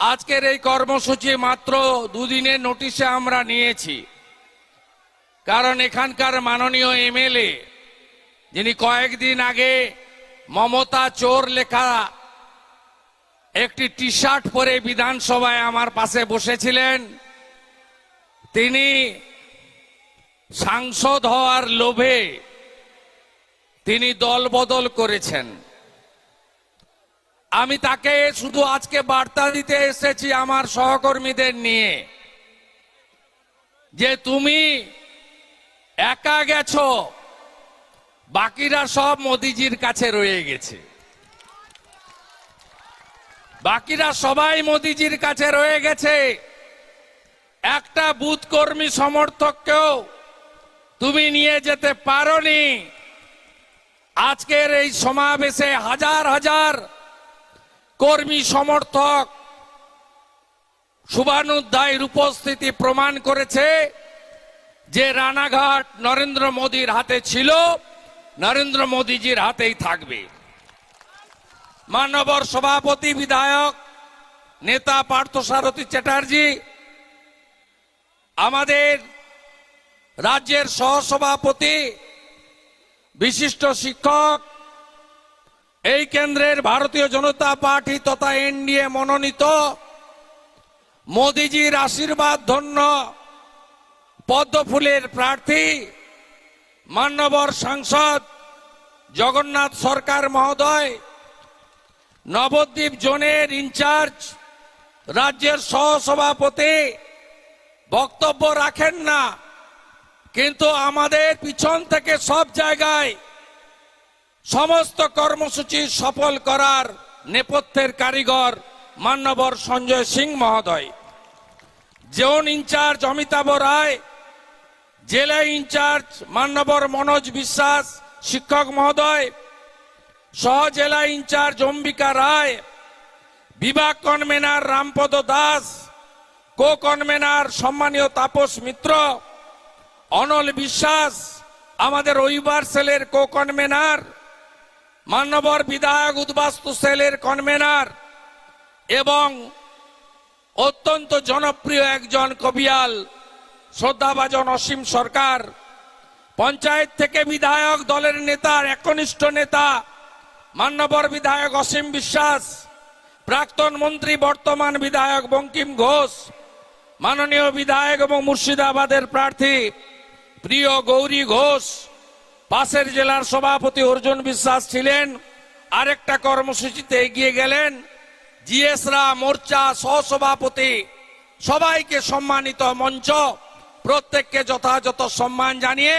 আজকের এই কর্মসূচি মাত্র দুদিনের নোটিশে আমরা নিয়েছি। কারণ এখানকার মাননীয় এমএলএ, যিনি কয়েকদিন আগে মমতা চোর লেখা একটি টি শার্ট পরে বিধানসভায় আমার পাশে বসেছিলেন, তিনি সাংসদ হওয়ার লোভে তিনি দল বদল করেছেন। আমি তাকে শুধু আজকে বার্তা দিতে এসেছি আমার সহকর্মীদের নিয়ে। যে তুমি একা গেছো, বাকিরা সব মোদিজির কাছে রয়ে গেছে। বাকিরা সবাই মোদিজির কাছে রয়ে গেছে। একটা বুথ কর্মী সমর্থককেও তুমি নিয়ে যেতে পারোনি। আজকের এই সমাবেশে হাজার হাজার কর্মী সমর্থক শুভানুধ্যায়ের উপস্থিতি প্রমাণ করেছে যে রানাঘাট নরেন্দ্র মোদীর হাতে ছিল, নরেন্দ্র মোদীজির হাতেই থাকবে। মানবর সভাপতি, বিধায়ক, নেতা পার্থসারথী চ্যাটার্জি, আমাদের রাজ্যের সহসভাপতি, বিশিষ্ট শিক্ষক এই কেন্দ্রের ভারতীয় জনতা পার্টি তথা এনডিএ মনোনীত মোদিজির আশীর্বাদ ধন্য পদ্মফুলের প্রার্থী, মান্যবর সাংসদ জগন্নাথ সরকার মহোদয়, নবদ্বীপ জোনের ইনচার্জ, রাজ্যের সহসভাপতি, বক্তব্য রাখেন না, কিন্তু আমাদের পিছন থেকে সব জায়গায় সমস্ত কর্মসূচি সফল করার নেপথ্যের কারিগর মান্যবর সঞ্জয় সিং মহোদয়। জোন ইনচার্জ অমিতাভ রায়, জেলা ইনচার্জ মান্যবর মনোজ বিশ্বাস, শিক্ষক মহোদয়, সহ জেলা ইনচার্জ অম্বিকা রায়, বিভাগ convener Rampada Das co convener সম্মানীয় তাপস মিত্র, অনল বিশ্বাস, আমাদের রবিবার সেলের কো কনভেনার মান্যবর বিধায়ক উদ্বাস্তু সেলের কনভেনার এবং অত্যন্ত জনপ্রিয় একজন কবিয়াল শ্রদ্ধাভাজন অসীম সরকার, পঞ্চায়েত থেকে বিধায়ক দলের নেতার একনিষ্ঠ নেতা মান্যবর বিধায়ক অসীম বিশ্বাস, প্রাক্তন মন্ত্রী বর্তমান বিধায়ক বঙ্কিম ঘোষ, মাননীয় বিধায়ক এবং মুর্শিদাবাদের প্রার্থী প্রিয় গৌরী ঘোষ পাশের জেলার সভাপতি অর্জুন বিশ্বাস ছিলেন, আরেকটা কর্মসূচিতে এগিয়ে গেলেন জিএসরা মোর্চা সহসভাপতি। সবাইকে সম্মানিত মঞ্চ, প্রত্যেককে যথাযথ সম্মান জানিয়ে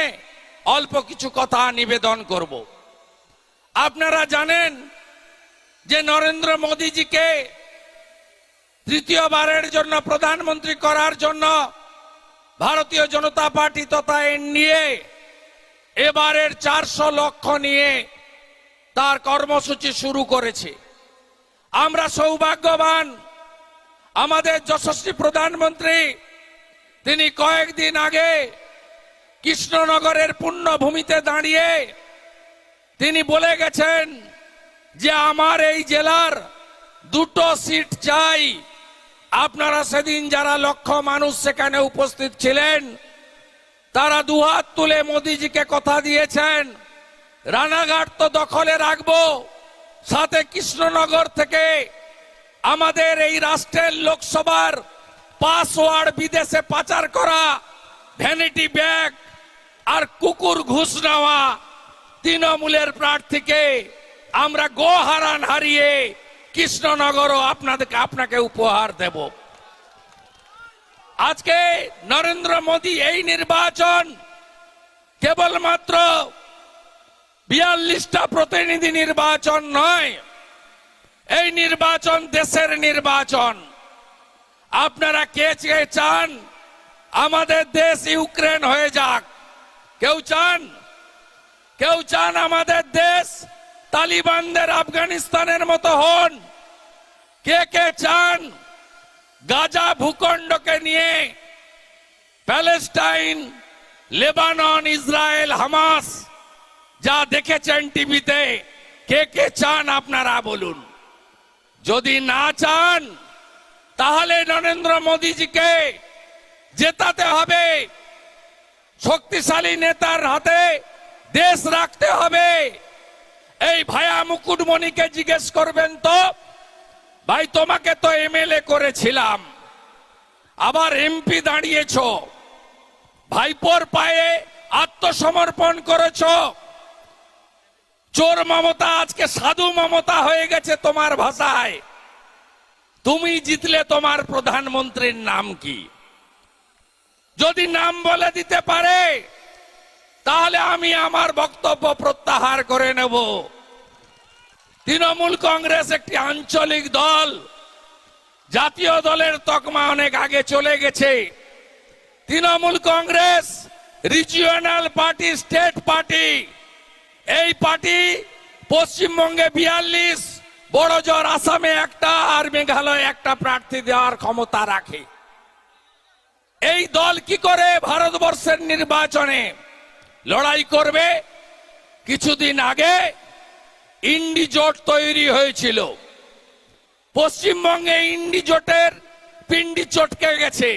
অল্প কিছু কথা নিবেদন করব। আপনারা জানেন যে নরেন্দ্র মোদীজিকে তৃতীয়বারের জন্য প্রধানমন্ত্রী করার জন্য ভারতীয় জনতা পার্টি তথা এনডিএ এবারের চারশো লক্ষ নিয়ে তার কর্মসূচি শুরু করেছে। আমরা সৌভাগ্যবান, আমাদের যশস্বী প্রধানমন্ত্রী, তিনি কয়েকদিন আগে কৃষ্ণনগরের পুণ্যভূমিতে দাঁড়িয়ে তিনি বলে গেছেন যে আমার এই জেলার দুটো সিট চাই। আপনারা সেদিন যারা লক্ষ মানুষ সেখানে উপস্থিত ছিলেন তারা দুহাত তুলে মোদিজিকে কথা দিয়েছেন, রানাঘাট তো দখলে রাখব, সাথে কৃষ্ণনগর থেকে আমাদের এই রাষ্ট্রের লোকসভার পাসওয়ার্ড বিদেশে পাচার করা, ভ্যানিটি ব্যাগ আর কুকুর ঘুষ নেওয়া তৃণমূলের প্রার্থীকে আমরা গো হারান হারিয়ে কৃষ্ণনগরও আপনাদেরকে, আপনাকে উপহার দেব। আজকে নরেন্দ্র মোদী এই নির্বাচন কেবলমাত্র বিয়াল্লিশটা প্রতিনিধি নির্বাচন নয়, এই নির্বাচন দেশের নির্বাচন। আপনারা কে চেয়ে চান? আমাদের দেশ ইউক্রেন হয়ে যাক। কেউ চান? কেউ চান আমাদের দেশ তালিবানদের আফগানিস্তানের মতো হন? কে কে চান? গাজা ভূখণ্ডকে নিয়ে প্যালেস্টাইন, লেবানন, ইসরায়েল, হামাস যা দেখেছেন টিভিতে, কে কে চান আপনারা বলুন। যদি না চান, তাহলে নরেন্দ্র মোদীজিকে জেতাতে হবে। শক্তিশালী নেতার হাতে দেশ রাখতে হবে। এই ভায়া মুকুটমণিকে জিজ্ঞেস করবেন তো ভাই, তোমাকে তো এমএলএ করেছিলাম। আবার এমপি দাঁড়িয়েছ। ভাইপোর পায়ে আত্মসমর্পণ করেছ। চোর মমতা, আজকে সাধু মমতা হয়ে গেছে তোমার ভাষায়। তুমি জিতলে তোমার প্রধানমন্ত্রীর নাম কি? যদি নাম বলে দিতে পারে, তাহলে আমি আমার বক্তব্য প্রত্যাহার করে নেব। তৃণমূল কংগ্রেস একটি আঞ্চলিক দল। জাতীয় দলের তকমা অনেক আগে চলে গেছে। Trinamool Congress regional party state party এই পার্টি পশ্চিমবঙ্গে বিয়াল্লিশ বড় জোর আসামে একটা আর মেঘালয় একটা প্রার্থী দেওয়ার ক্ষমতা রাখে। এই দল কি করে ভারতবর্ষের নির্বাচনে লড়াই করবে? কিছুদিন আগে ইন্ডি জোট তৈরি হয়েছিল। পশ্চিমবঙ্গে ইন্ডি জোটের পিন্ডি চটকে গেছে।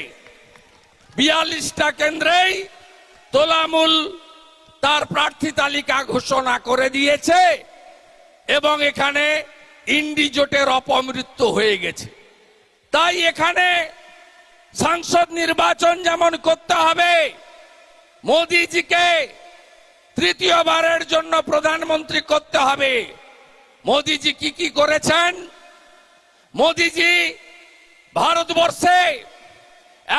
বিয়াল্লিশটা কেন্দ্রেই তোলামূল তার প্রার্থী তালিকা ঘোষণা করে দিয়েছে এবং এখানে ইন্ডি জোটের অপমৃত্যু হয়ে গেছে। তাই এখানে সংসদ নির্বাচন যেমন করতে হবে, মোদিজিকে তৃতীয়বারের জন্য প্রধানমন্ত্রী করতে হবে। মোদিজি কি কি করেছেন? মোদিজি, ভারতবর্ষে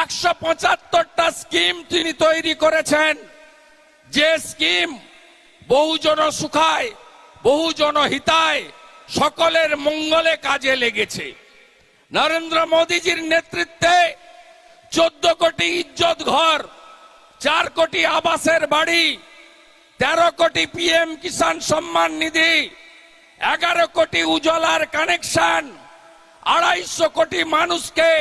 একশো পঁচাত্তরটা স্কিম তিনি তৈরি করেছেন। যে স্কিম বহুজন সুখায়, বহুজন হিতায়, সকলের মঙ্গলে কাজে লেগেছে। নরেন্দ্র মোদীজির নেতৃত্বে চোদ্দ কোটি ইজ্জত ঘর, চার কোটি আবাসের বাড়ি তেরো কোটি পিএম কিষাণ সম্মান নিধি, এগারো কোটি উজ্জ্বলার কানেকশন, আড়াইশো কোটি মানুষকে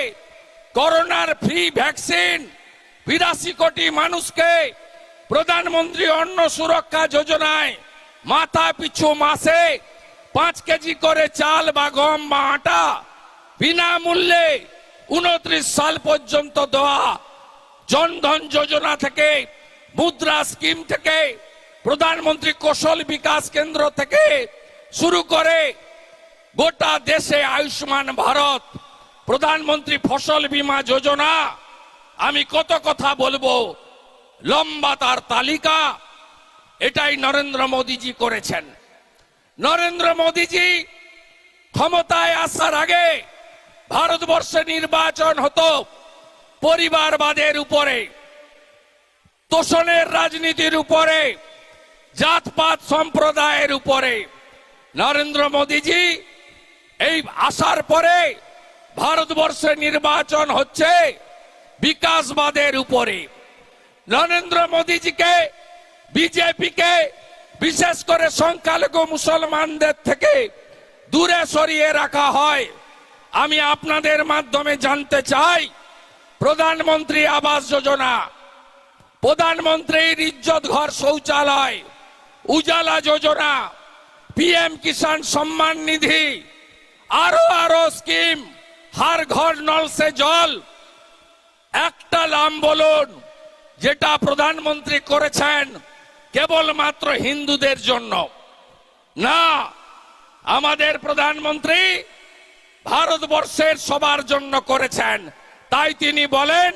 করোনার ফ্রি ভ্যাকসিন, বিরাশি কোটি মানুষকে প্রধানমন্ত্রী অন্ন সুরক্ষা যোজনায় মাথা পিছু মাসে পাঁচ কেজি করে চাল বা গম বা আটা বিনামূল্যে উনত্রিশ সাল পর্যন্ত দেওয়া জনধন যোজনা থেকে, মুদ্রা স্কিম থেকে প্রধানমন্ত্রী কৌশল বিকাশ কেন্দ্র থেকে শুরু করে গোটা দেশে আয়ুষ্মান ভারত, প্রধানমন্ত্রী ফসল বীমা যোজনা, আমি কত কথা বলব, লম্বা তার তালিকা, এটাই নরেন্দ্র মোদীজি করেছেন। নরেন্দ্র মোদীজি ক্ষমতায় আসার আগে ভারতবর্ষে নির্বাচন হতো পরিবারবাদের উপরে, তোষণের রাজনীতির উপরে জাতপাত সম্প্রদায়ের উপরে নরেন্দ্র মোদীজি এই আসার পরে ভারতবর্ষে নির্বাচন হচ্ছে বিকাশবাদের উপরে। নরেন্দ্র মোদীজিকে, বিজেপিকে, বিশেষ করে সংখ্যালঘু মুসলমানদের থেকে দূরে সরিয়ে রাখা হয়। আমি আপনাদের মাধ্যমে জানতে চাই, প্রধানমন্ত্রী আবাস যোজনা, প্রধানমন্ত্রীর ইজ্জত ঘর শৌচালয় উজালা যোজনা পিএম কিষাণ সম্মান নিধি আরও আরও স্কিম হার ঘর নল সে জল একটা নাম বলুন যেটা প্রধানমন্ত্রী করেছেন কেবলমাত্র হিন্দুদের জন্য। না আমাদের প্রধানমন্ত্রী ভারতবর্ষের সবার জন্য করেছেন। তাই তিনি বলেন,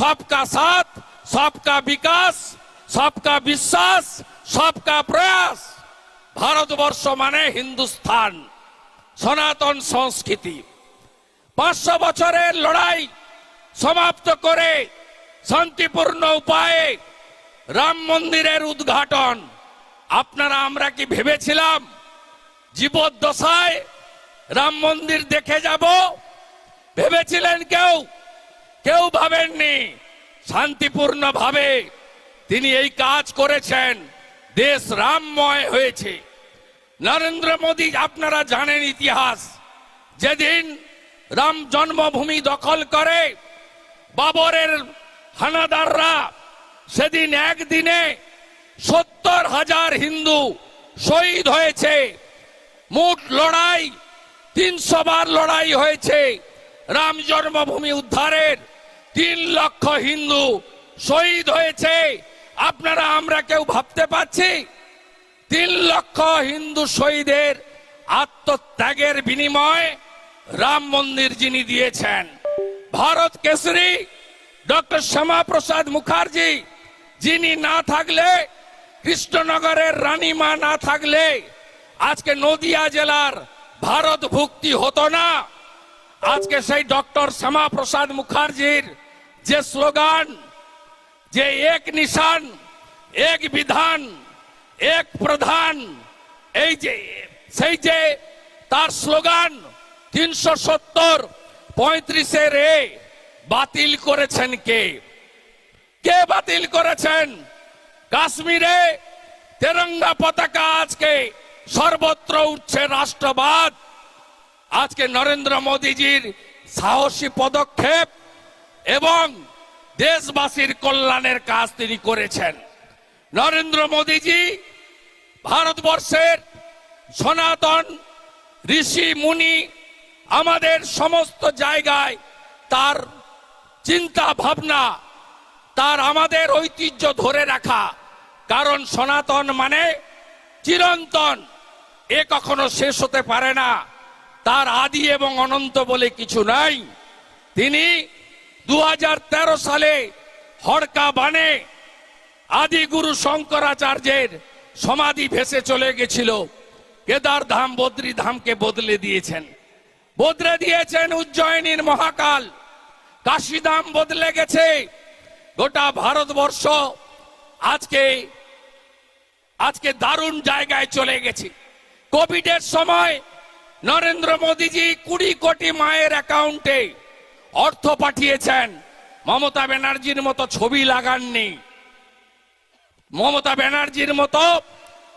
সবকা সাথ, সবকা বিকাশ, সবকা বিশ্বাস সবকা প্রয়াস, ভারতবর্ষ মানে হিন্দুস্থান, সনাতন সংস্কৃতি। পাঁচশো বছরের লড়াই সমাপ্ত করে শান্তিপূর্ণ উপায়ে রাম মন্দিরের উদ্ঘাটন। আপনারা, আমরা কি ভেবেছিলাম জীবদ্দশায় রাম মন্দির দেখে যাব? ভেবেছিলেন কেউ? কেউ ভাবেননি? শান্তিপূর্ণ ভাবে তিনি এই কাজ করেছেন। দেশ রামময় হয়েছে। নরেন্দ্র মোদী, আপনারা জানেন ইতিহাস। যেদিন রাম জন্মভূমি দখল করে, বাবরের হানাদাররা সেদিন একদিনে সত্তর হাজার হিন্দু শহীদ হয়েছে। মোট লড়াই তিনশো বার লড়াই হয়েছে। রাম জন্মভূমি উদ্ধারের তিন লক্ষ হিন্দু শহীদ হয়েছে। আপনারা, আমরা কেউ ভাবতে পারছি, তিন লক্ষ হিন্দু শহীদের আত্মত্যাগের বিনিময়ে রাম মন্দির যিনি দিয়েছেন, ভারত কেশরী ডক্টর শ্যামা প্রসাদ মুখার্জি, যিনি না থাকলে, কৃষ্ণনগরের রানীমা না থাকলে, আজকে নদিয়া জেলার ভারত ভুক্তি হতো না। আজকে সেই ডক্টর শ্যামা প্রসাদ মুখার্জির যে স্লোগান যে এক নিশান, এক বিধান, এক প্রধান, এই যে, সেই যে তার স্লোগান, তিনশো সত্তর, পঁয়ত্রিশে রে, বাতিল করেছেন কে? কে বাতিল করেছেন? কাশ্মীরে তেরঙ্গা পতাকা আজকে সর্বত্র উঠছে রাষ্ট্রবাদ। আজকে নরেন্দ্র মোদীজির সাহসী পদক্ষেপ এবং দেশবাসীর কল্যাণের কাজ তিনি করেছেন। নরেন্দ্র মোদীজি ভারতবর্ষের সনাতন ঋষি মুনি আমাদের সমস্ত জায়গায় তার চিন্তা ভাবনা, তার আমাদের ঐতিহ্য ধরে রাখা। কারণ সনাতন মানে চিরন্তন, এ কখনো শেষ হতে পারে না। তার আদি এবং অনন্ত বলে কিছু নাই। তিনি দু হাজার তেরো সালে হড়কা বানে আদি গুরু শঙ্করাচার্যের সমাধি ভেসে চলে গেছিল। কেদার ধাম বদ্রী ধামকে বদলে দিয়েছেন। বদলে দিয়েছেন উজ্জয়িনীর মহাকাল। কাশীধাম বদলে গেছে। গোটা ভারতবর্ষ আজকে আজকে দারুণ জায়গায় চলে গেছে। কোভিডের সময় নরেন্দ্র মোদীজি কুড়ি কোটি মায়ের অ্যাকাউন্টে অর্থ পাঠিয়েছেন। মমতা ব্যানার্জির মতো ছবি লাগাননি। মমতা ব্যানার্জির মতো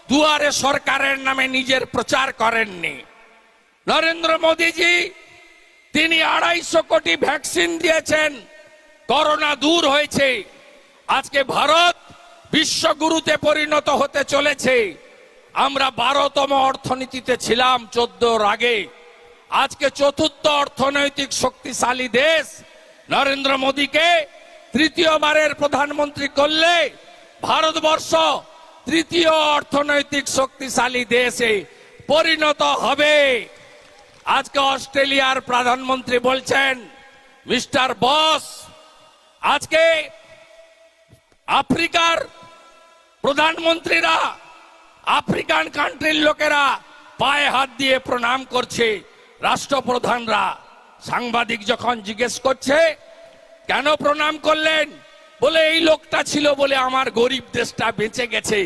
দুয়ারে সরকারের নামে নিজের প্রচার করেননি। নরেন্দ্র মোদীজি, তিনি আড়াইশো কোটি ভ্যাকসিন দিয়েছেন। করোনা দূর হয়েছে। আজকে ভারত বিশ্বগুরুতে পরিণত হতে চলেছে। আমরা বারোতম অর্থনীতিতে ছিলাম চোদ্দোর আগে। আজকে চতুর্থ অর্থনৈতিক শক্তিশালী দেশ নরেন্দ্র মোদীকে তৃতীয়বারের প্রধানমন্ত্রী করলে ভারতবর্ষ তৃতীয় অর্থনৈতিক শক্তিশালী দেশে পরিণত হবে। আজকে অস্ট্রেলিয়ার প্রধানমন্ত্রী বলছেন, মিস্টার বস, আজকে আফ্রিকার প্রধানমন্ত্রীরা, আফ্রিকান কান্ট্রির লোকেরা পায়ে হাত দিয়ে প্রণাম করছে। রাষ্ট্রপ্রধানরা সাংবাদিক যখন জিজ্ঞেস করছে, কেন প্রণাম করলেন? বলে, এই লোকটা ছিল বলে আমার গরিব দেশটা বেঁচে গেছে।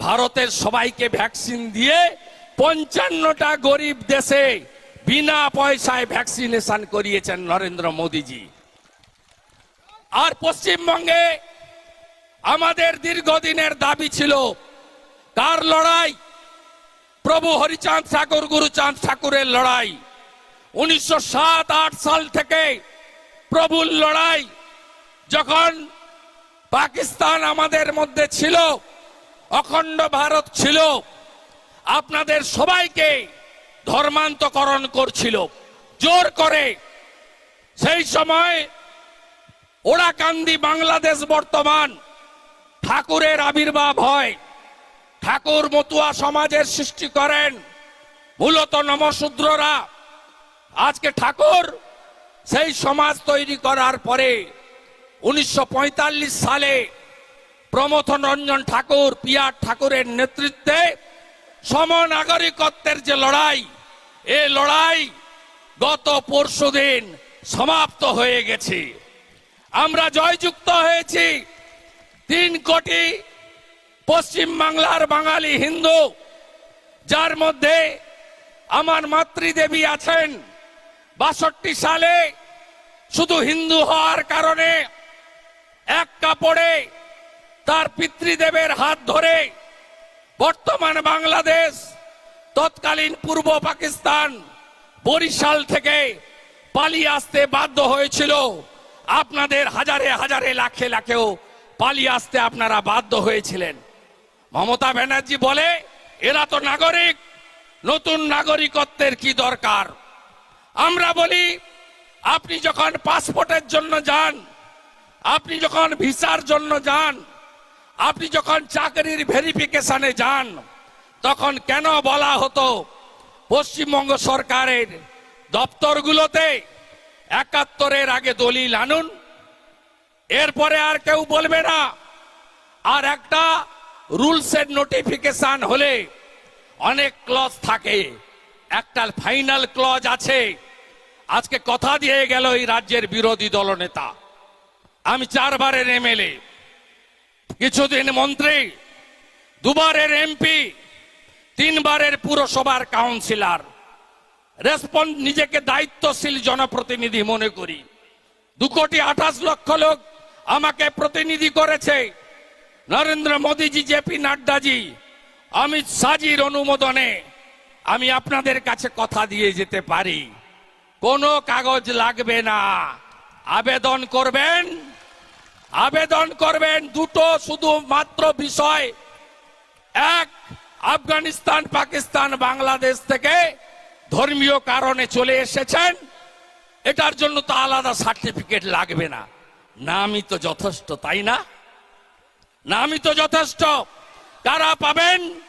ভারতের সবাইকে ভ্যাকসিন দিয়ে পঞ্চান্নটা গরিব দেশে বিনা পয়সায় ভ্যাকসিনেশন করিয়েছেন নরেন্দ্র মোদীজি। আর পশ্চিমবঙ্গে আমাদের দীর্ঘদিনের দাবি ছিল, কার লড়াই? প্রভু হরিচাঁদ ঠাকুর গুরুচাঁদ ঠাকুরের লড়াই। উনিশশো সাত আট সাল থেকে প্রভুর লড়াই, যখন পাকিস্তান আমাদের মধ্যে ছিল, অখণ্ড ভারত ছিল, আপনাদের সবাইকে ধর্মান্তকরণ করছিল। জোর করে সেই সময় ওরাকান্দি বাংলাদেশ বর্তমান ঠাকুরের আবির্ভাব হয়। ঠাকুর মতুয়া সমাজের সৃষ্টি করেন। মূলত নমশূদ্ররা আজকে ঠাকুর সেই সমাজ তৈরি করার পরে উনিশশো পঁয়তাল্লিশ সালে প্রমথ রঞ্জন ঠাকুর, পিয়ার ঠাকুরের নেতৃত্বে সমনাগরিকত্বের যে লড়াই, এ লড়াই গত পরশুদিন সমাপ্ত হয়ে গেছে। আমরা জয়যুক্ত হয়েছি। তিন কোটি পশ্চিম বাংলার বাঙালি হিন্দু, যার মধ্যে আমার মাতৃদেবী আছেন বাষট্টি সালে শুধু হিন্দু হওয়ার কারণে এক কাপড়ে তার পিতৃদেবের হাত ধরে বর্তমান বাংলাদেশ, তৎকালীন পূর্ব পাকিস্তান বরিশাল থেকে পালিয়ে আসতে বাধ্য হয়েছিল। আপনাদের হাজারে হাজারে লাখে লাখেও পালিয়ে আসতে আপনারা বাধ্য হয়েছিলেন। মমতা ব্যানার্জি বলে, এরা তো নাগরিক, নতুন নাগরিকত্বের কি দরকার? আমরা বলি, আপনি যখন পাসপোর্টের জন্য যান, আপনি যখন ভিসার জন্য যান, আপনি যখন চাকরির ভেরিফিকেশনে যান, তখন কেন বলা হতো পশ্চিমবঙ্গ সরকারের দপ্তরগুলোতে একাত্তরের আগে দলিল আনুন? এরপরে আর কেউ বলবে না। আর একটা রুলসের নোটিফিকেশন হলে অনেক ক্লজ থাকে। একটা ফাইনাল ক্লজ আছে। আজকে কথা দিয়ে গেল এই রাজ্যের বিরোধী দলনেতা আমি চারবারের এমএলএ। কিছুদিন মন্ত্রী, দুবারের এমপি, তিনবারের পুরসভার কাউন্সিলর। রেসপন্স নিজেকে দায়িত্বশীল জনপ্রতিনিধি মনে করি। দু কোটি আঠাশ লক্ষ লোক আমাকে প্রতিনিধি করেছে। নরেন্দ্র মোদীজি জেপি নাড্ডাজি, অমিত শাহজির অনুমোদনে। আমি আপনাদের কাছে কথা দিয়ে যেতে পারি। কোনো কাগজ লাগবে না। আবেদন করবেন? আবেদন করবেন দুটো শুধু মাত্র বিষয়। এক, আফগানিস্তান, পাকিস্তান, বাংলাদেশ থেকে ধর্মীয় কারণে চলে এসেছেন। এটার জন্য তো আলাদা সার্টিফিকেট লাগবে না। আমি তো যথেষ্ট, তাই না? আমি তো যথেষ্ট। কারা পাবেন?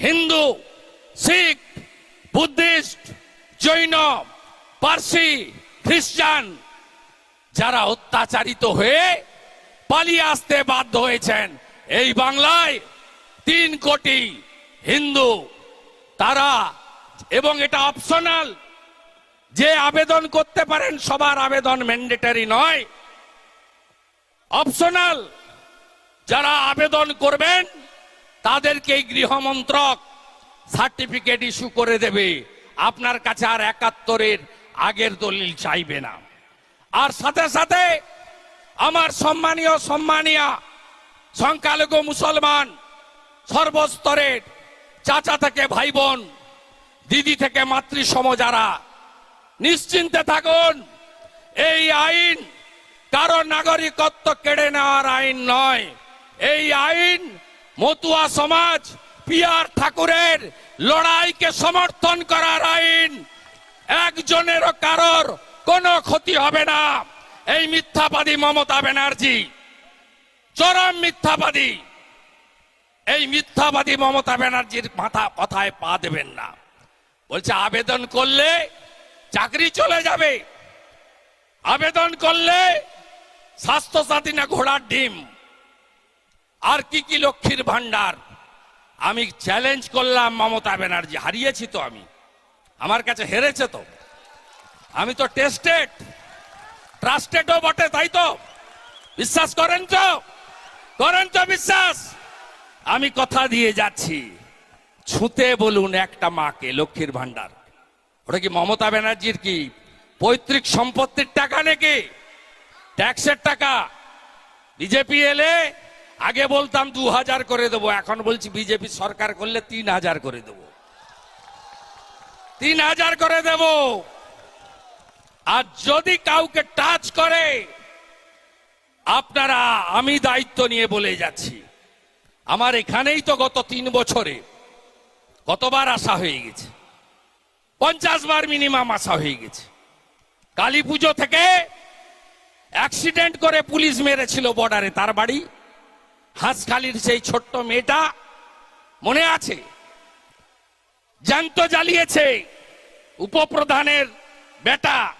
হিন্দু শিখ, বুদ্ধিস্ট, জৈন, পার্সি, খ্রিস্টান, যারা অত্যাচারিত হয়ে পালিয়ে আসতে বাধ্য হয়েছেন, এই বাংলায় তিন কোটি হিন্দু, তারা, এবং এটা অপশনাল যে আবেদন করতে পারেন সবার আবেদন ম্যান্ডেটারি নয়। অপশনাল যারা আবেদন করবেন, তাদেরকে গৃহমন্ত্রক সার্টিফিকেট ইস্যু করে দেবে। আপনার কাছে আর একাত্তরের আগের দলিল চাইবে না। আর সাথে সাথে আমার সম্মানীয় সম্মানিয়া সংখ্যালঘু মুসলমান সর্বস্তরের চাচা থেকে ভাই বোন, দিদি থেকে মাতৃসম যারা, নিশ্চিন্তে থাকুন, এই আইন কারও নাগরিকত্ব কেড়ে নেওয়ার আইন নয়। এই আইন মতুয়া সমাজ পিয়ার ঠাকুরের লড়াইকে সমর্থন করার আইন। একজনেরও কারোর কোনো ক্ষতি হবে না। এই মিথ্যাবাদী মমতা ব্যানার্জি, চরম মিথ্যাবাদী। এই মিথ্যাবাদী মমতা ব্যানার্জির মাথা কথায় পা দেবেন না। বলছে, আবেদন করলে চাকরি চলে যাবে। আবেদন করলে স্বাস্থ্য সাথী না ঘোড়ার ডিম। আর কি কি লক্ষ্মীর ভান্ডার আমি চ্যালেঞ্জ করলাম মমতা ব্যানার্জি, হারিয়েছি তো আমি। আমার কাছে হেরেছে তো। আমি তো টেস্টেড ট্রাস্টেডও বটে, তাই তো? বিশ্বাস করেন তো? করেন তো বিশ্বাস? আমি কথা দিয়ে যাচ্ছি। ছুঁতে বলুন একটা মাকে, লক্ষ্মীর ভান্ডার ওটা কি মমতা ব্যানার্জির কি পৈতৃক সম্পত্তির টাকা নাকি? ট্যাক্সের টাকা। বিজেপি এলে আগে বলতাম দু হাজার করে দেবো, এখন বলছি বিজেপি সরকার করলে তিন হাজার করে দেবো। তিন হাজার করে দেব। আর যদি কাউকে টাচ করে, আপনারা আমি দায়িত্ব নিয়ে বলে যাচ্ছি। আমার এখানেই তো গত তিন বছরে কতবার আসা হয়ে গেছে। পঞ্চাশ বার মিনিমাম আসা হয়ে গেছে। কালী পুজো থেকে অ্যাক্সিডেন্ট করে পুলিশ মেরেছিল বর্ডারে তার বাড়ি। হাঁসখালির সেই ছোট্ট মেয়েটা মনে আছে? জ্যান্ত জ্বালিয়েছে উপপ্রধানের বেটা।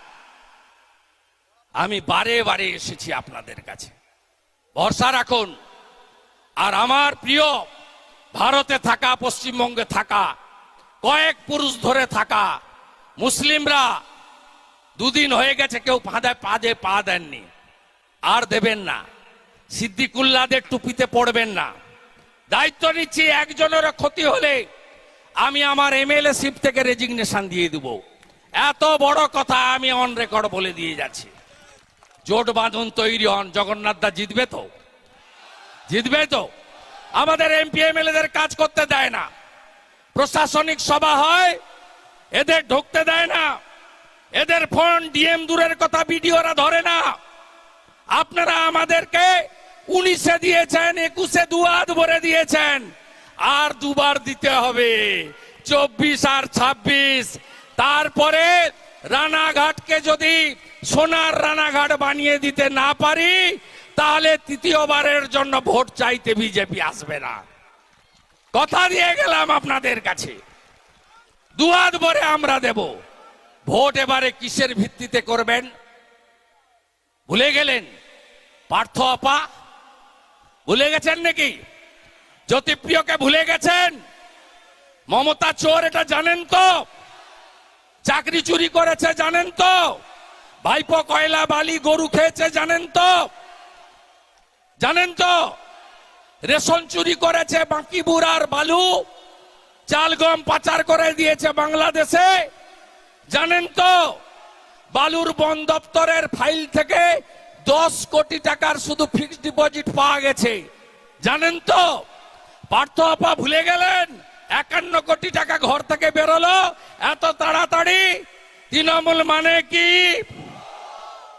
আমি বারে বারে এসেছি আপনাদের কাছে। ভরসা রাখুন। আর আমার প্রিয়, ভারতে থাকা, পশ্চিমবঙ্গে থাকা, কয়েক পুরুষ ধরে থাকা মুসলিমরা দুদিন হয়ে গেছে, কেউ পাঁদায় পাদে পা দেননি। আর দেবেন না। সিদ্দিকুল্লাদের টুপিতে পড়বেন না। দায়িত্ব নিচ্ছি একজনের ক্ষতি হলে আমি আমার এমএলএ শিপ থেকে রেজিগনেশন দিয়ে দেব। এত বড় কথা আমি অন রেকর্ড বলে দিয়ে যাচ্ছি। জোট বাঁধন তৈরি হন, জগন্নাথ দা জিতবে তো? জিতবে তো? আমাদের এমপি, এমএলএদের কাজ করতে দেয় না। প্রশাসনিক সভা হয়, এদের ঢুকতে দেয় না। এদের ফোন ডিএম দূরের কথা, বিডিওরা ধরে না। আপনারা আমাদেরকে উনিশে দিয়েছেন, একুশে দুয়াদ ভরে দিয়েছেন। আর দুবার দিতে হবে, চব্বিশ আর ছাব্বিশ। তারপরে রানাঘাটকে যদি সোনার রানাঘাট বানিয়ে দিতে না পারি, তাহলে তৃতীয়বারের জন্য ভোট চাইতে বিজেপি আসবে না। কথা দিয়ে গেলাম আপনাদের কাছে। দুহাত ভরে আমরা দেব। ভোট এবারে কিসের ভিত্তিতে করবেন? ভুলে গেলেন? পার্থ আপা? ভুলে গেছেন নাকি? জ্যোতিপ্রিয়কে ভুলে গেছেন? মমতা চোর, এটা জানেন তো? চাকরি চুরি করেছে, জানেন তো? ভাইপো কয়লা, বালি, গরু খেয়েছে, জানেন তো? জানেন তো? রেশন চুরি করেছে, বাকি বুড়ার বালু। চাল, গম পাচার করে দিয়েছে বাংলাদেশে। জানেন তো? বালুর বন দপ্তরের ফাইল থেকে দশ কোটি টাকার শুধু ফিক্সড ডিপোজিট পাওয়া গেছে। জানেন তো? পার্থ আপা ভুলে গেলেন? একান্ন কোটি টাকা ঘর থেকে বেরোলো। এত তাড়াতাড়ি? তৃণমূল মানে কি?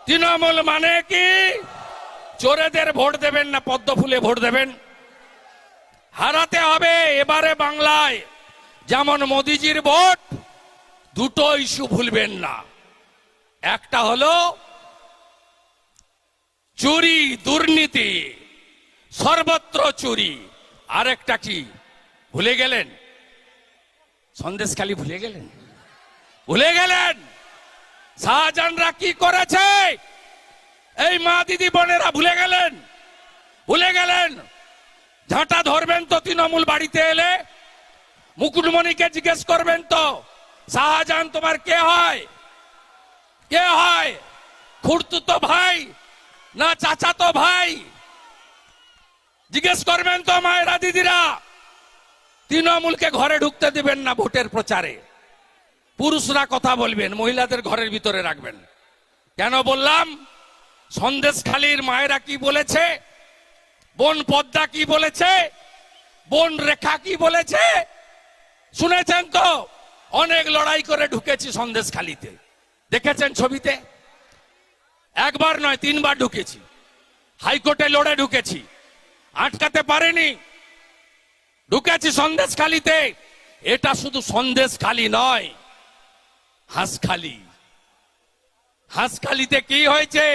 তৃণমূল মানে কি? চোরেদের ভোট দেবেন না, পদ্ম ফুলে ভোট দেবেন। হারাতে হবে এবারে বাংলায়। যেমন মোদিজির ভোট, দুটো ইস্যু ভুলবেন না। একটা হলো চুরি, দুর্নীতি, সর্বত্র চুরি। আরেকটা কি? ভুলে গেলেন? সন্দেশখালি ভুলে গেলেন? ভুলে গেলেন? শাহজাহানরা কি করেছে? এই মা দিদি বোনেরা ভুলে গেলেন? ভুলে গেলেন? ঝাঁটা ধরবেন তো তৃণমূল বাড়িতে এলে? মুকুটমণিকে জিজ্ঞেস করবেন তো, শাহজাহান তোমার কে হয়? কে হয়? খুঁড়তু তো ভাই না চাচা তো ভাই। জিজ্ঞেস করবেন তো মায়েরা দিদিরা, তৃণমূলকে ঘরে ঢুকতে দিবেন না ভোটের প্রচারে। পুরুষরা কথা বলবেন, মহিলাদের ঘরের ভিতরে রাখবেন। কেন বললাম? সন্দেশখালীর মায়েরা কি বলেছে? বোন পদ্মা কি বলেছে? বোন রেখা কি বলেছে? শুনেছেন তো? অনেক লড়াই করে ঢুকেছি সন্দেশখালীতে। দেখেছেন ছবিতে? একবার নয়, তিনবার ঢুকেছি। হাইকোর্টে লড়ে ঢুকেছি। আটকাতে পারেনি। ঢুকেছি সন্দেশখালীতে। এটা শুধু সন্দেশখালী নয়, হাঁসখালি। হাঁসখালিতে কি হয়েছে?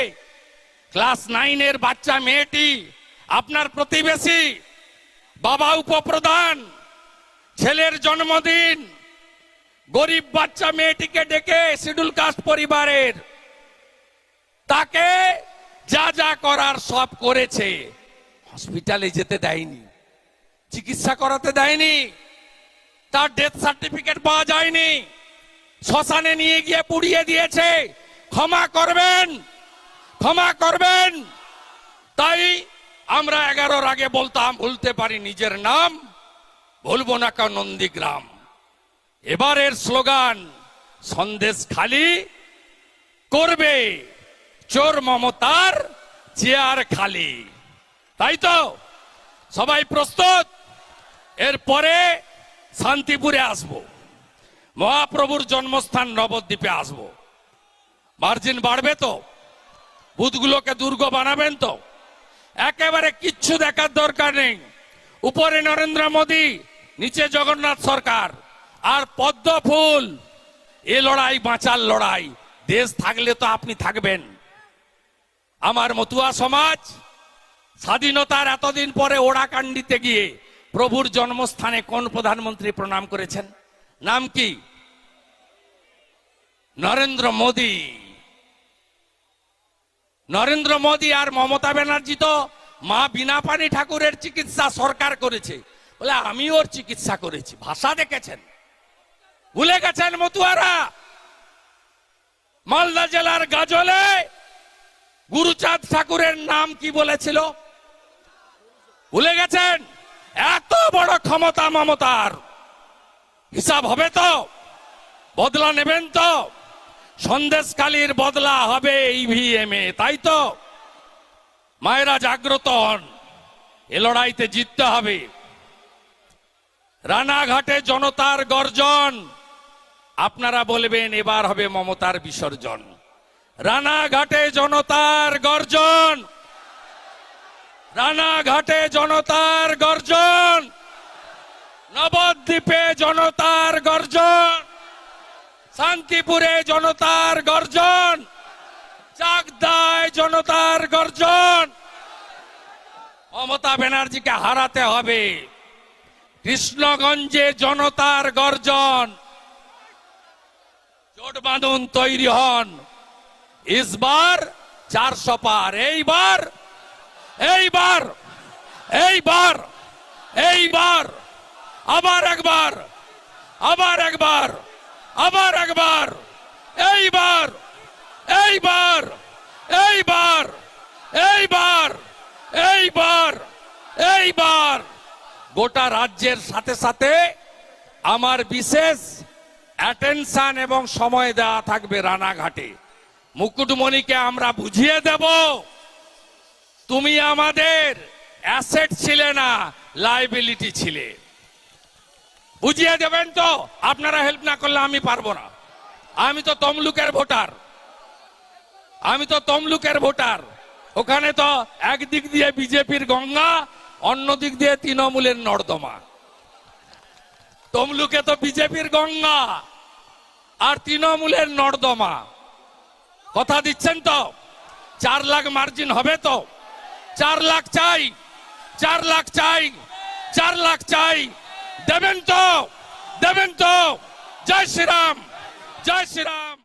ক্লাস নাইনের বাচ্চা মেয়েটি আপনার প্রতিবেশী, বাবা উপপ্রধান, ছেলের জন্মদিন। গরিব বাচ্চা মেয়েটিকে ডেকে শিডিউল কাস্ট পরিবারের তাকে যা যা করার সব করেছে। হসপিটালে যেতে দেয়নি। চিকিৎসা করাতে দেয়নি। তার ডেথ সার্টিফিকেট পাওয়া যায়নি। শ্মশানে নিয়ে গিয়ে পুড়িয়ে দিয়েছে। ক্ষমা করবেন। ক্ষমা করবেন। তাই আমরা এগারোর আগে বলতাম, ভুলতে পারি নিজের নাম, ভুলবো না কা নন্দীগ্রাম। এবারের স্লোগান, সন্দেশ খালি করবে। চোর মমতার চেয়ার খালি। তাই তো? সবাই প্রস্তুত? এরপরে শান্তিপুরে আসব। মহাপ্রভুর জন্মস্থান নবদ্বীপে আসব। মার্জিন বাড়বে তো? বুথগুলোকে দুর্গ বানাবেন তো? একেবারে কিচ্ছু দেখার দরকার নেই। উপরে নরেন্দ্র মোদী, নিচে জগন্নাথ সরকার। আর পদ্ম ফুল। এ লড়াই বাঁচার লড়াই। দেশ থাকলে তো আপনি থাকবেন। আমার মতুয়া সমাজ, স্বাধীনতার এতদিন পরে ওড়াকান্ডিতে গিয়ে প্রভুর জন্মস্থানে কোন প্রধানমন্ত্রী প্রণাম করেছেন? নাম কি? নরেন্দ্র মোদী। নরেন্দ্র মোদী আর মমতা ব্যানার্জি তো মা বিনা পানি ঠাকুরের চিকিৎসা সরকার করেছে। বলে, আমি ওর চিকিৎসা করেছি। ভাষা দেখেছেন? ভুলে গেছেন মতুয়ারা? মালদা জেলার গাজলে গুরুচাঁদ ঠাকুরের নাম কি বলেছিল? ভুলে গেছেন? এত বড় ক্ষমতা মমতার। হিসাব হবে তো? বদলা নেবেন তো? সন্দেশকালীর বদলা হবে ইভিএম এ তাই তো? মায়েরা জাগ্রত হন। এ লড়াইতে জিততে হবে। রানাঘাটে জনতার গর্জন। আপনারা বলবেন এবার হবে মমতার বিসর্জন। রানাঘাটে জনতার গর্জন। রানাঘাটে জনতার গর্জন। নবদ্বীপে জনতার গর্জন। শান্তিপুরে জনতার গর্জন। চাকদায় জনতার গর্জন। মমতা ব্যানার্জিকে হারাতে হবে। কৃষ্ণগঞ্জে জনতার গর্জন। জোট বাঁধুন তৈরি হন। ইসবার চারশো পার এইবার এইবার এইবার এইবার, আবার একবার আবার একবার আবার একবার, এইবার এইবার এইবার এইবার এইবার এইবার। গোটা রাজ্যের সাথে সাথে আমার বিশেষ অ্যাটেনশন এবং সময় দেওয়া থাকবে রানাঘাটে। মুকুটমণিকে আমরা বুঝিয়ে দেব, তুমি আমাদের অ্যাসেট ছিলে না লাইবিলিটি ছিলে। বুঝিয়ে দেবেন তো? আপনারা হেল্প না করলে আমি পারব না। আমি তো তমলুকের ভোটার। আমি তো তমলুকের ভোটার। ওখানে তো একদিক দিয়ে বিজেপির গঙ্গা, অন্য দিক দিয়ে তৃণমূলের নর্দমা। তমলুকে তো বিজেপির গঙ্গা আর তৃণমূলের নর্দমা। কথা দিচ্ছেন তো? চার লাখ মার্জিন হবে তো? চার লাখ চাই, চার লাখ চাই, চার লাখ চাই। দেবেন তো? দেবেন তো? জয় শ্রীরাম জয় শ্রীরাম।